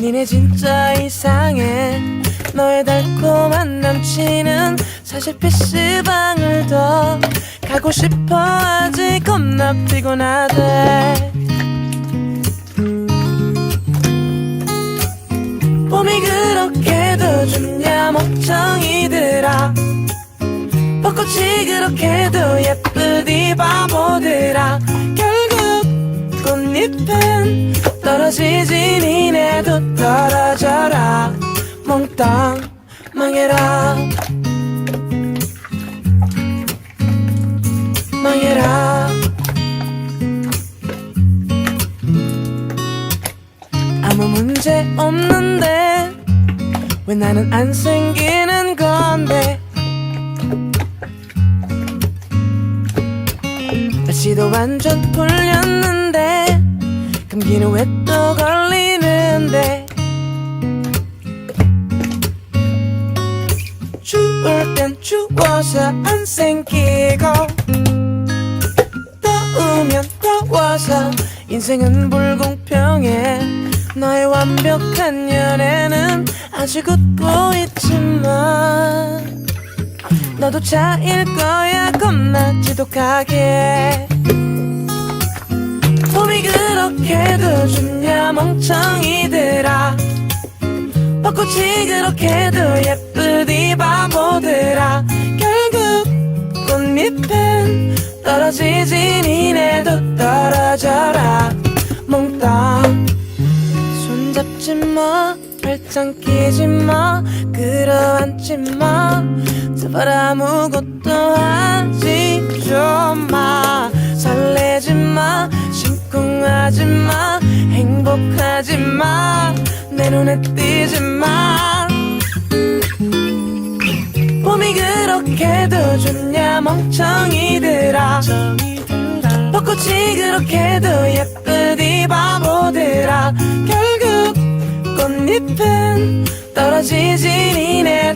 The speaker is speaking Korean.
니네 진짜 이상해. 너의 달콤한 남친은 사실 PC방을 더 가고 싶어. 하지 겁나 피곤하대. 봄이 그렇게도 좋냐 멍청이들아. 벚꽃이 그렇게도 예쁘디 바보들아. 결국 꽃잎은 떨어지지 니 네도 떨어져라. 몽땅 망해라. 망해라. 아무 문제 없는데 왜 나는 안 생기는 건데? 날씨도 완전 풀렸는데 감기는 왜 또 걸리는 데. 추울 땐 추워서 안 생기고 더우면 더워서 인생은 불공평해. 너의 완벽한 연애는 아직 웃고 있지만 너도 차일 거야. 겁나 지독하게 그렇게도 좋냐 멍청이들아 벚꽃이 그렇게도 예쁘디 바보들아 결국 꽃잎은 떨어지지 니네도 떨어져라. 몽땅 손잡지 마 발짱 끼지 마 끌어안지 마. 제발 아무것도 하지 좀마 눈에 띄지 마 봄이 그렇게도 좋냐 멍청이들아. 벚꽃이 그렇게도 예쁘디 바보들아. 결국 꽃잎은 떨어지지 니네